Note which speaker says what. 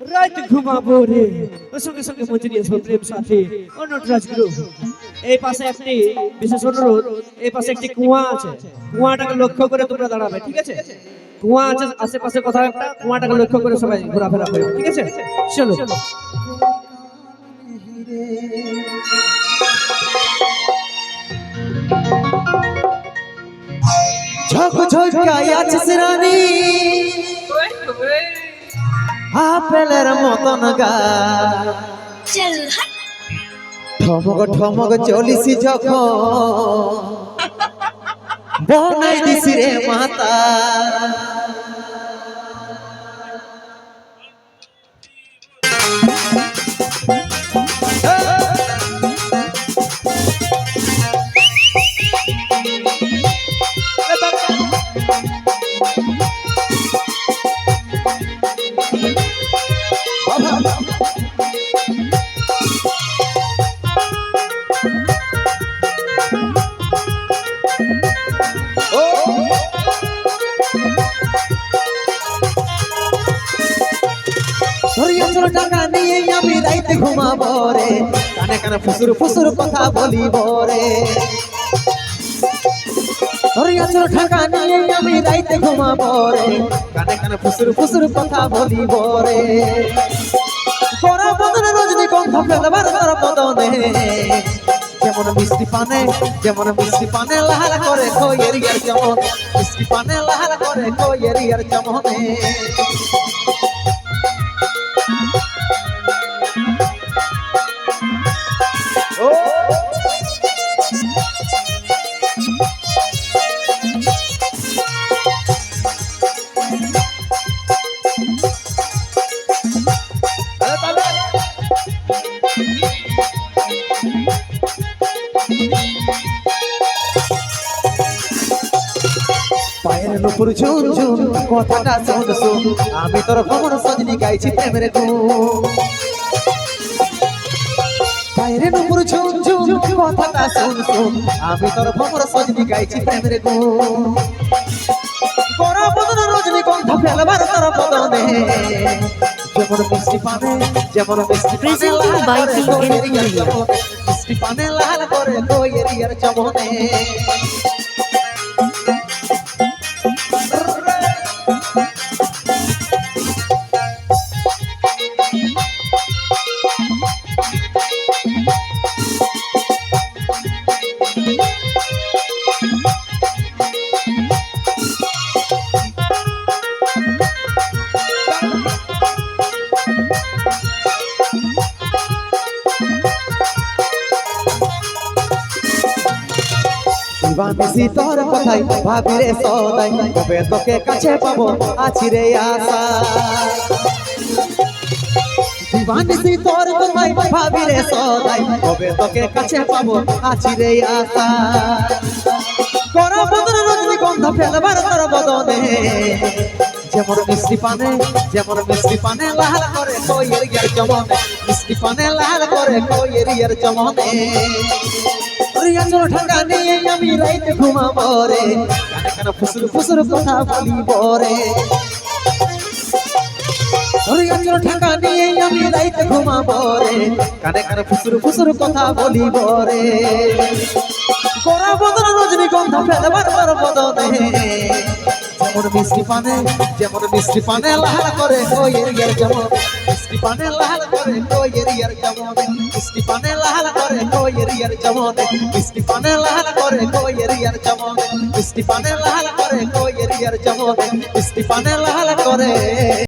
Speaker 1: রাত ঘুমাবো রে। ওর সঙ্গে সঙ্গে মজুরি আসব প্রেম সাথে। ও নটরাজ গুরু এই পাশে একটি বিশেষ অনুরোধ এই পাশে একটি কুয়া আছে। কুয়াটাকে লক্ষ্য করে তোমরা দাঁড়াবে ঠিক আছে? কুয়া আছে আশেপাশে কোথাও একটা কুয়াটাকে লক্ষ্য করে সবাই ঘোরাফেরা করবে ঠিক আছে? চলো।
Speaker 2: ঝক ঝকাই আছিস রানী। আপেলের মতন গা। ঠমক ঠমক চলিসি যখন। বনাই দিছি রে মাতা। Thank you. নিয়ে আমি রাইতে ঘুমাবো রে। কানে কানে ফুসুর ফুসুর কথা বলিব রে। ধরিয়া চল টাকা নিয়ে আমি রাইতে ঘুমাবো রে। কানে কানে ফুসুর ফুসুর কথা বলিব রে। করা বদনে রজনী গন্ধ ফেলবার তার বদনে। যেমন মিষ্টি পানে, যেমন মিষ্টি পানে লাল করে কইয়ের ইয়ার যেমন মিষ্টি পানে লাল করে কইয়ের ইয়ার যেমনে নুপুর ঝুন ঝুন কথাটা শোন শোন আমি তোর ভ্রমণ সজনি গাইছি প্রেমের গুণ পায়ের নুপুর ঝুন ঝুন কথাটা শোন শোন আমি তোর ভ্রমণ সজনি গাইছি প্রেমের গুণ করা বদন রজনী গন্ধ ফেলবার তোর বদনে। যেমন মিষ্টি পানে যেমন মিষ্টি. চমনে, মিষ্টি পানে লাল করে কইয়ের ইয়ার চমনে। দিবানিসি তোর কথাই ভাবি রে সদাই। কবে তোকে কাছে পাবো, আছি রে আশা। দিবানিসি তোর কথাই ভাবি রে সদাই। কবে তোকে কাছে পাবো, আছি রে আশা। কর বদন রজনী গন্ধ ফেলবার তোর বদনে। যেমন মিষ্টি পানে, যেমন মিষ্টি পানে লাল করে কইয়ের ইয়ার চমনে। মিষ্টি পানে লাল করে কইয়ের ইয়ার চমনে। রিয়া ঢাকা নিয়ে আমি রাইতে ঘুমাবো রে। কানে ফুসুর ফুসুর কথা বলিব রে? রিয়া ঢাকা নিয়ে আমি রাইতে ঘুমাবো রে। কানে কানে ফুসুর ফুসুর কথা বলিব রে? করা বদন রজনী গন্ধ ফেলবার তোর বদনে। যেমন মিষ্টি পানে, যেমন মিষ্টি পানে লাল করে কইয়ের ইয়ার যেমন মিষ্টি পানে লাল করে কইয়ের ইয়ার যেমন মিষ্টি পানে লাল করে কইয়ের ইয়ার যেমন মিষ্টি পানে লাল করে কইয়ের ইয়ার যেমন মিষ্টি পানে লাল করে কইয়ের ইয়ার যেমন মিষ্টি পানে লাল করে